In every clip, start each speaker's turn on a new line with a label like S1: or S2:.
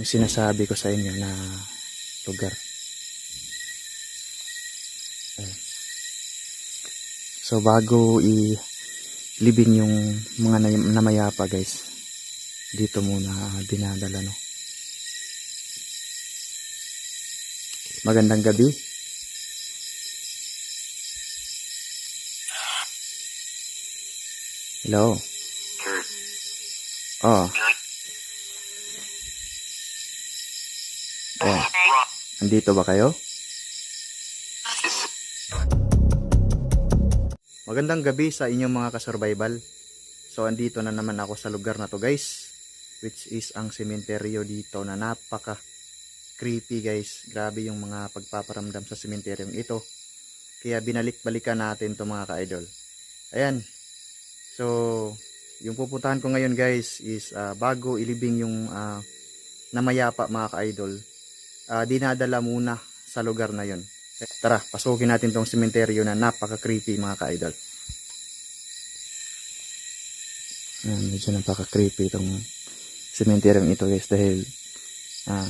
S1: yung sinasabi ko sa inyo na lugar. Ayan. So bago i-libing yung mga na- namayapa guys, dito muna ah, dinadala no. Magandang gabi. Hello. Oh. Andito ba kayo? Magandang gabi sa inyong mga kasurvival. So andito na naman ako sa lugar na to guys. Which is ang sementeryo dito na napaka creepy guys. Grabe yung mga pagpaparamdam sa sementeryong ito. Kaya binalik-balikan natin to mga ka-idol. Ayan. So, yung pupuntahan ko ngayon guys is ah, bago ilibing yung ah, namayapa mga ka-idol. Ah, dinadala muna sa lugar na yon. Tara, pasukin natin tong sementeryo na napaka-creepy mga ka-idol. Ayan, medyo napaka-creepy itong sementeryong ito guys dahil ah,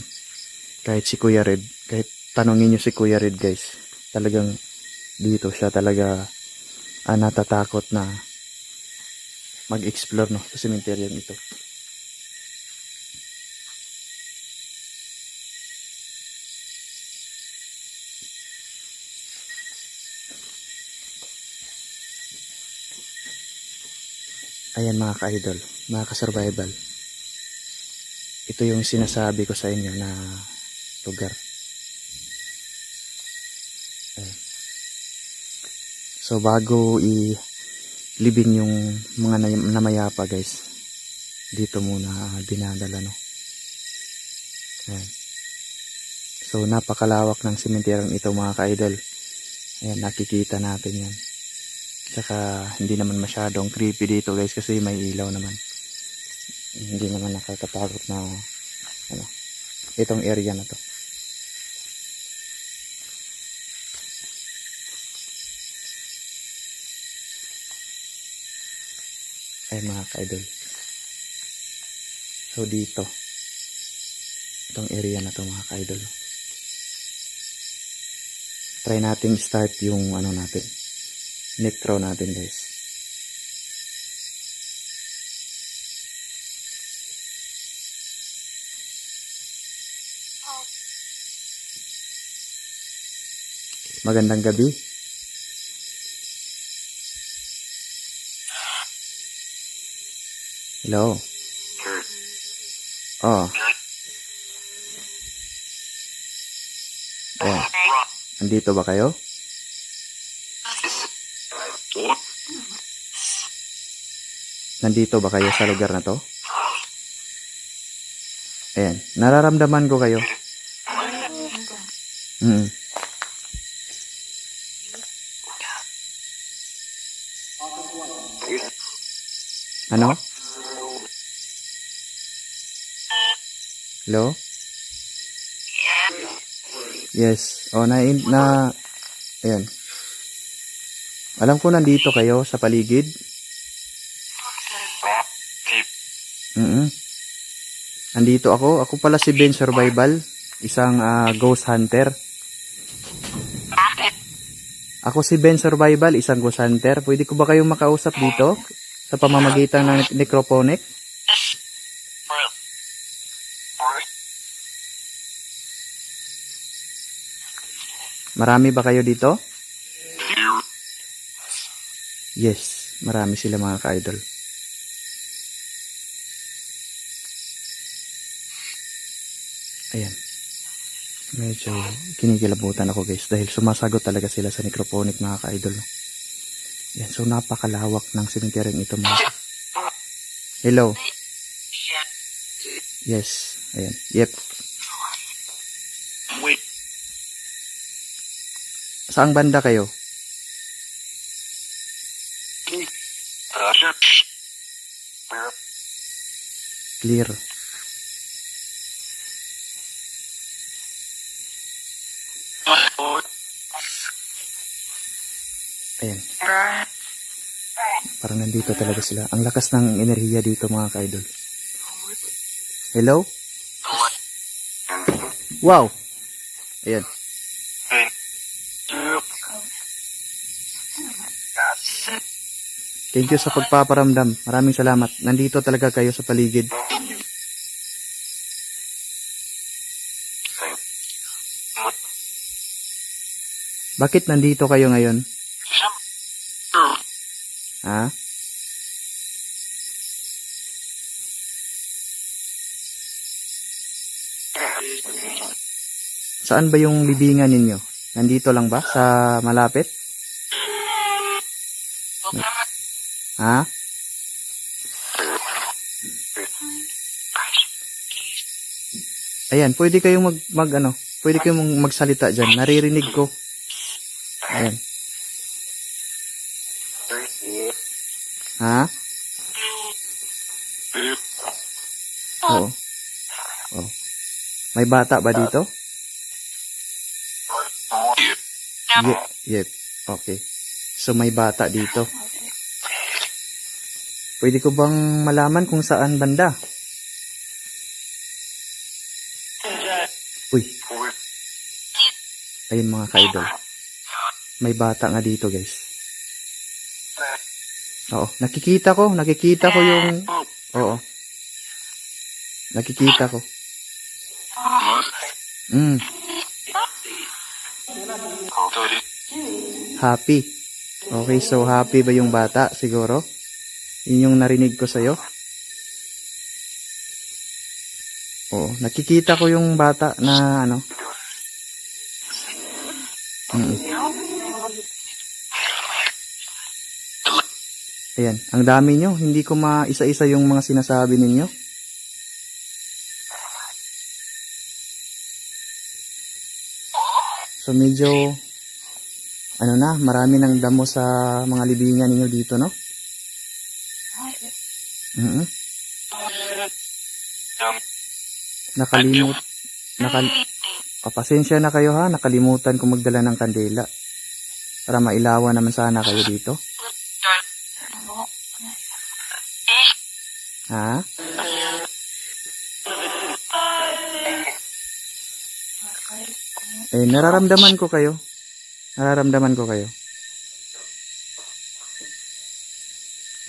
S1: kahit si Kuya Red, kahit tanongin nyo si Kuya Red guys, talagang dito siya talaga ah, natatakot na mag-explore no, sa sementeryong ito. Ayan mga ka-idol, mga ka-survival. Ito yung sinasabi ko sa inyo na lugar. So bago i-libing yung mga na- namayapa guys, dito muna ah, dinadala no. Ayan. So napakalawak ng sementeryong ito mga ka-idol. Ayan, nakikita natin yan. Tsaka hindi naman masyadong creepy dito guys kasi may ilaw naman. Hindi naman nakakatakot na ano, itong area na to. Ay mga ka-idol. So dito, itong area na to mga ka-idol. Try nating start yung ano natin, nectro natin guys. Magandang gabi. Hello. Oh. Oh. Andito ba kayo? Nandito ba kayo sa lugar na to? Ayan. Nararamdaman ko kayo. Mm. Ano? Hello? Yes. Oh, na, na, ayan. Alam ko nandito kayo sa paligid. Mm Andito ako. Ako pala si Ben Survival. Isang ah, ghost hunter. Ako si Ben Survival, isang ghost hunter. Pwede ko ba kayong makausap dito? Sa pamamagitan ng necroponic? Marami ba kayo dito? Yes, marami sila mga ka-idol. Ayan. Medyo kinikilabutan ako guys dahil sumasagot talaga sila sa necroponic mga ka-idol. no? Yan, so napakalawak ng cemetery ito mga ka- Hello. Yes. Ayan. Yep. Saang banda kayo? Clear. Ayan. Parang nandito talaga sila. Ang lakas ng enerhiya dito mga ka-idol. Hello? Wow! Ayan. Thank you sa pagpaparamdam. Maraming salamat. Nandito talaga kayo sa paligid. Bakit nandito kayo ngayon? Ha? Saan ba yung libingan ninyo? Nandito lang ba? Sa malapit? Ha? Ayan, pwede kayong mag, mag ano, pwede kayong mag- magsalita dyan. Naririnig ko. Ayan. Ha? Oo. Oo. May bata ba dito? Ye- yep. Okay. So may bata dito. Pwede ko bang malaman kung saan banda? Uy. Ayun mga ka-idol. May bata nga dito guys. Oo. Nakikita ko. Nakikita ko yung... Oo. Nakikita ko. Mm. Happy. Okay, so happy ba yung bata siguro? Yun yung narinig ko sa'yo? Oo, nakikita ko yung bata na ano. Mm. Ayan, ang dami nyo. Hindi ko maisa-isa yung mga sinasabi ninyo. So medyo ano na, marami ng damo sa mga libingan ninyo dito, no? Mhm. Nakalimut nakal oh, pasensya na kayo ha, nakalimutan ko magdala ng kandila. Para mailawan naman sana kayo dito. Ha? Eh, nararamdaman ko kayo. Nararamdaman ko kayo.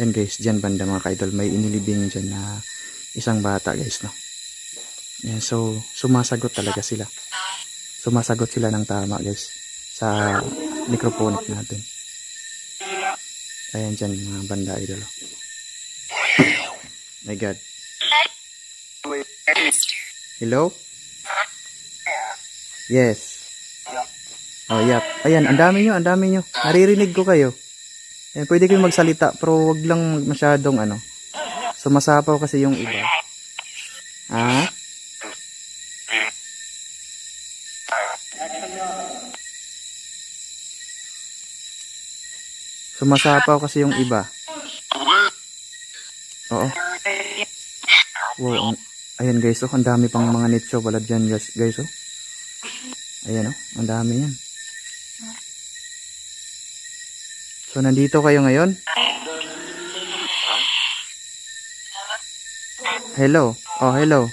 S1: Yan guys, dyan banda mga ka-idol. May inilibing dyan na isang bata guys, no? Yan, so, sumasagot talaga sila. Sumasagot sila ng tama guys. Sa microphone natin. Ayan dyan mga banda idol. My God. Hello? Yes. Oh, yap. Ayan, ang dami nyo, ang dami nyo. Naririnig ko kayo. Ayan, pwede kayong magsalita, pero wag lang masyadong ano. Sumasapaw kasi yung iba. Ha? Sumasapaw kasi yung iba. Oo. Wow, ang- ayan guys, oh, ang dami pang mga nicho pala dyan guys, guys oh. Ayan oh, ang dami yan. So, nandito kayo ngayon? Hello? Oh, hello.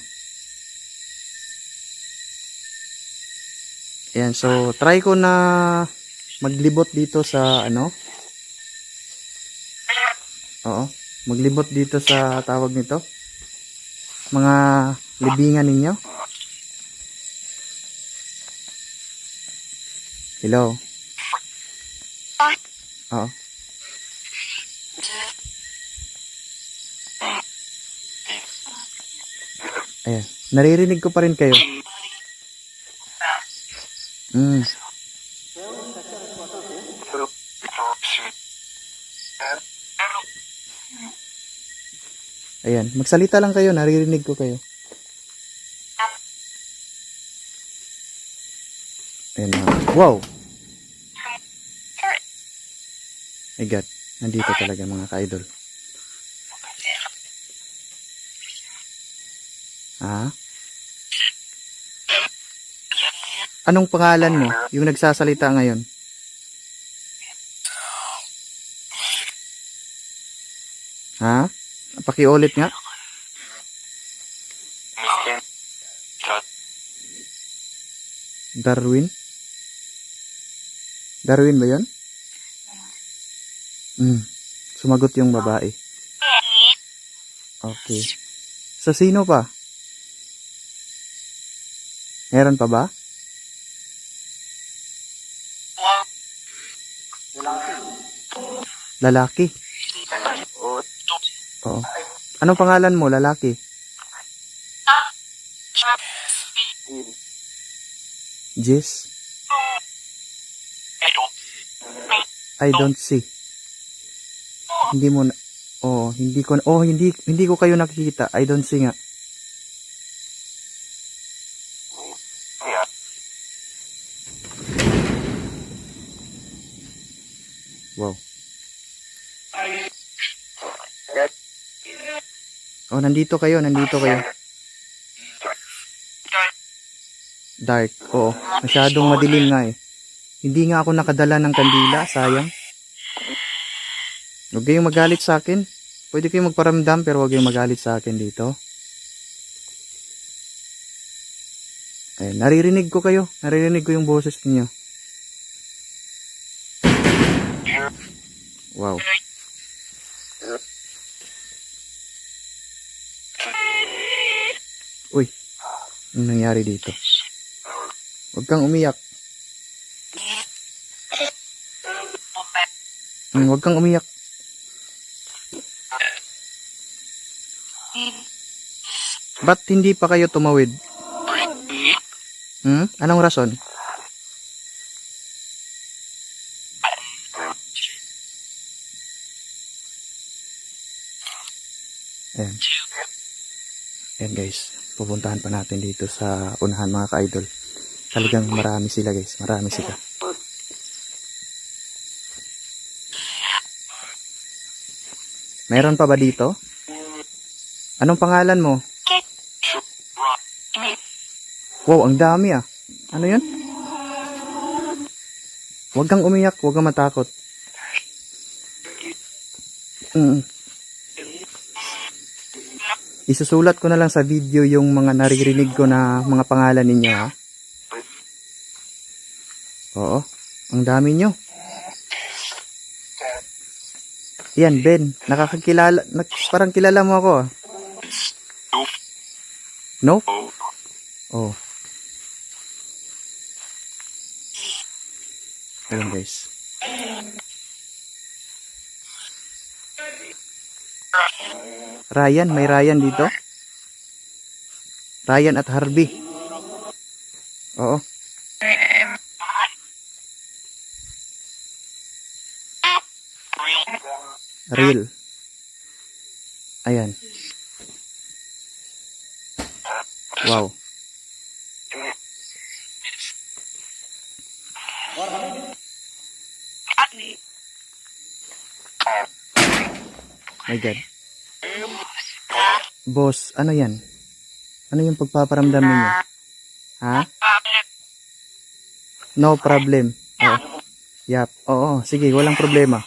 S1: Ayan, so, try ko na maglibot dito sa, ano? Oo, maglibot dito sa tawag nito. Mga libingan ninyo. Hello? Oo. Ayan. Naririnig ko pa rin kayo. Mm. Ayan. Magsalita lang kayo. Naririnig ko kayo. Ayan na. Wow! My God. Nandito talaga mga ka-idol. Ha? Anong pangalan mo? Yung nagsasalita ngayon? Ha? Pakiulit nga. Darwin? Darwin ba yun? Hmm. Sumagot yung babae. Okay. Sa sino pa? Meron pa ba? Lalaki. Oo. Anong pangalan mo, lalaki? Jess? I don't see. Hindi mo na, oh, hindi ko, oh, hindi, hindi ko kayo nakikita. I don't see nga. Wow. Oh, nandito kayo, nandito kayo. Dark, oo. Masyadong madilim nga eh. Hindi nga ako nakadala ng kandila, sayang. Huwag kayong magalit sa akin. Pwede kayong magparamdam pero huwag kayong magalit sa akin dito. Ayun, naririnig ko kayo. Naririnig ko yung boses niyo. Wow. Uy, anong nangyari dito? Huwag kang umiyak. Hmm, huwag kang umiyak. Ba't hindi pa kayo tumawid? Hmm? Anong rason? Ayan. Ayan guys. Pupuntahan pa natin dito sa unahan mga ka-idol. Talagang marami sila guys. Marami sila. Meron pa ba dito? Anong pangalan mo? Wow, ang dami ah. Ano yun? Huwag kang umiyak, huwag kang matakot. Mm. Isusulat ko na lang sa video yung mga naririnig ko na mga pangalan ninyo ha. Oo, ang dami nyo. Yan, Ben. Nakakakilala, nak, parang kilala mo ako ah. No? Oh. Ayun guys. Ryan, may Ryan dito. Ryan at Harvey. Oo. Real. Ayan. Wow. My God. Boss, ano yan? Ano yung pagpaparamdam ninyo? Ha? No problem. Oo. Yap. Oo, sige, walang problema.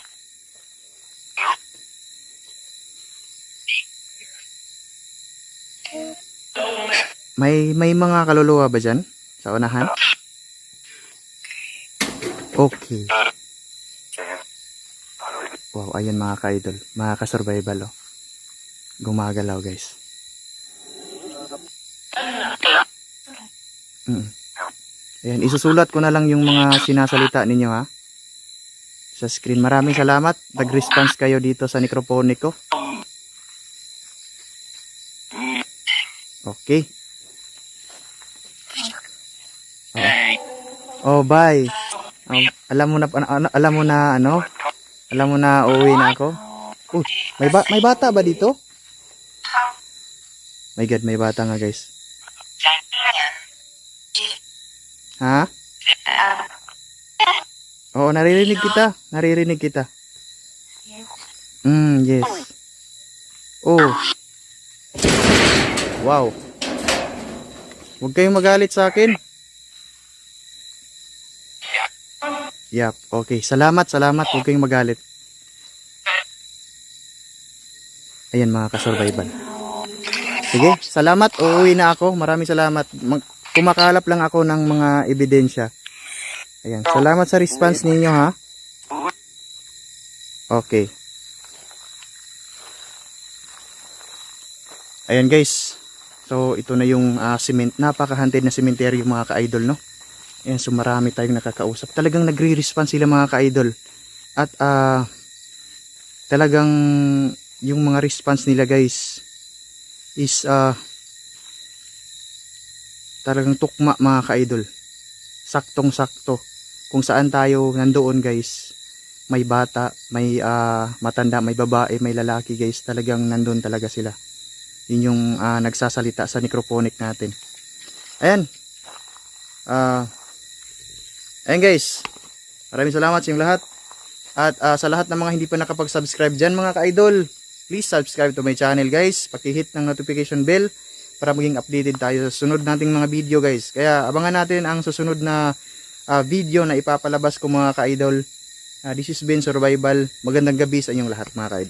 S1: May may mga kaluluwa ba dyan? Sa unahan? Okay. Wow, ayan mga ka-idol. Mga ka-survival, oh. Gumagalaw, guys. Mm. Ayan, isusulat ko na lang yung mga sinasalita ninyo, ha? Sa screen. Maraming salamat. Nag-response kayo dito sa necrophone ko. Okay. Oh, bye. Um, alam mo na ano, ano- alam mo na ano? Alam mo na uuwi na ako? Uh, may ba may bata ba dito? My god, may bata nga, guys. Ha? Oo, naririnig kita. Naririnig kita. Mm, yes. Oh. Wow. Huwag kayong magalit sa akin. Yap, okay. Salamat, salamat. Huwag kayong magalit. Ayan mga ka-survival. Sige, salamat. Uuwi na ako. Maraming salamat. Mag kumakalap lang ako ng mga ebidensya. Ayan. Salamat sa response ninyo ha. Okay. Ayan guys. So ito na yung uh, cement, napaka-hunted na cemetery mga ka-idol no. Ayan, so marami tayong nakakausap. Talagang nagre-response sila mga ka-idol. At ah talagang yung mga response nila guys is ah talagang tukma mga ka-idol. Saktong sakto. Kung saan tayo nandoon guys, may bata, may ah, matanda, may babae, may lalaki guys, talagang nandun talaga sila. Yun yung ah, nagsasalita sa necrophonic natin. Ayan. Ah, ayan guys. Maraming salamat sa lahat. At ah, sa lahat ng mga hindi pa nakapag-subscribe dyan mga ka-idol, please subscribe to my channel guys. Pakihit ng notification bell para maging updated tayo sa sunod nating mga video guys. Kaya abangan natin ang susunod na ah, video na ipapalabas ko mga ka-idol. Ah, this is Ben Survival. Magandang gabi sa inyong lahat mga ka-idol.